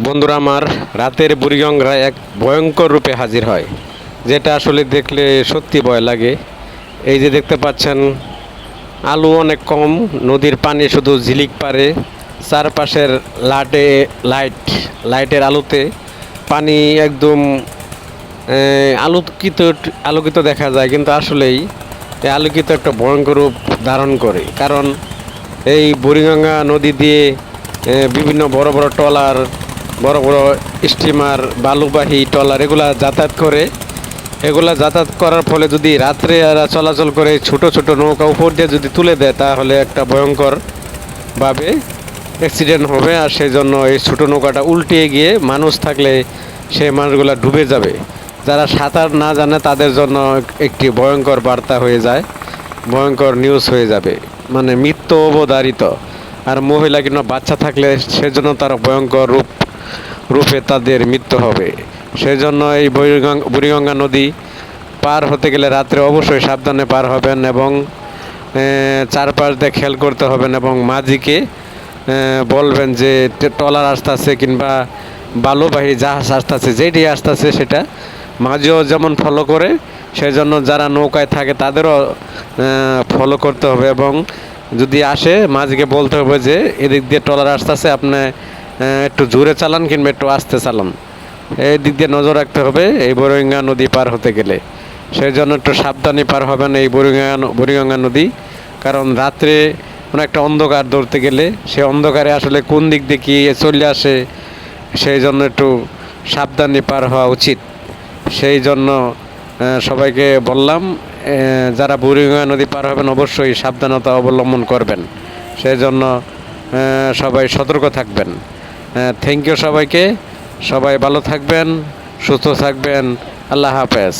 বন্ধুরা, আমার রাতের বুড়িগঙ্গা এক ভয়ঙ্কর রূপে হাজির হয়, যেটা আসলে দেখলে সত্যি ভয় লাগে। এই যে দেখতে পাচ্ছেন, আলু অনেক কম, নদীর পানি শুধু ঝিলিক পারে চারপাশের লাটে, লাইট, লাইটের আলোতে পানি একদম আলোকিত আলোকিত দেখা যায়, কিন্তু আসলেই আলোকিত একটা ভয়ঙ্কর রূপ ধারণ করে। কারণ এই বুড়িগঙ্গা নদী দিয়ে বিভিন্ন বড় বড় ট্রলার বড় বড় স্টিমার বালুবাহী, ট্রলার এগুলা যাতায়াত করে। এগুলা যাতায়াত করার ফলে যদি রাত্রে এরা চলাচল করে ছোট ছোট নৌকা উপর দিয়ে যদি তুলে দেয়, তাহলে একটা ভয়ঙ্কর ভাবে অ্যাক্সিডেন্ট হবে। আর সেই জন্য এই ছোটো নৌকাটা উল্টিয়ে গিয়ে মানুষ থাকলে সেই মানুষগুলো ডুবে যাবে। যারা সাঁতার না জানে, তাদের জন্য একটি ভয়ঙ্কর বার্তা হয়ে যায়। ভয়ঙ্কর নিউজ হয়ে যাবে। মানে মৃত্যু অবধারিত। আর মহিলা কিংবা বাচ্চা থাকলে সেজন্য তার ভয়ঙ্কর রূপ রূপে তাদের মৃত্যু হবে। সেই জন্য এই বুড়িগঙ্গা নদী পার হতে গেলে রাত্রে অবশ্যই সাবধানে পার হবেন এবং চারপাশ দিয়ে খেয়াল করতে হবেন এবং মাঝিকে বলবেন যে টে- ট্রলার আসতেছে কিংবা বালুবাহী জাহাজ আসতেছে, যেটি আসতেছে সেটা মাঝিও যেমন ফলো করে সেই জন্য যারা নৌকায় থাকে তাদেরও ফলো করতে হবে এবং যদি আসে মাঝিকে বলতে হবে যে এদিক দিয়ে ট্রলার আসতেছে, আপনি একটু জোরে চালান কিংবা একটু আস্তে চালান। এই দিক দিয়ে নজর রাখতে হবে এই বরিঙ্গা নদী পার হতে গেলে। সেই জন্য একটু সাবধানে পার হবেন এই বুড়িগঙ্গা বুড়িগঙ্গা নদী। কারণ রাত্রে কোনো একটা অন্ধকার ধরতে গেলে সে অন্ধকারে আসলে কোন দিক দিয়ে কি চলে আসে সেই জন্য একটু সাবধানে পার হওয়া উচিত। সেই জন্য সবাইকে বললাম যারা বুড়িগঙ্গা নদী পার হবেন অবশ্যই সাবধানতা অবলম্বন করবেন। সেই জন্য সবাই সতর্ক থাকবেন। থ্যাংক ইউ সবাইকে। সবাই ভালো থাকবেন সুস্থ থাকবেন। আল্লাহ হাফেজ।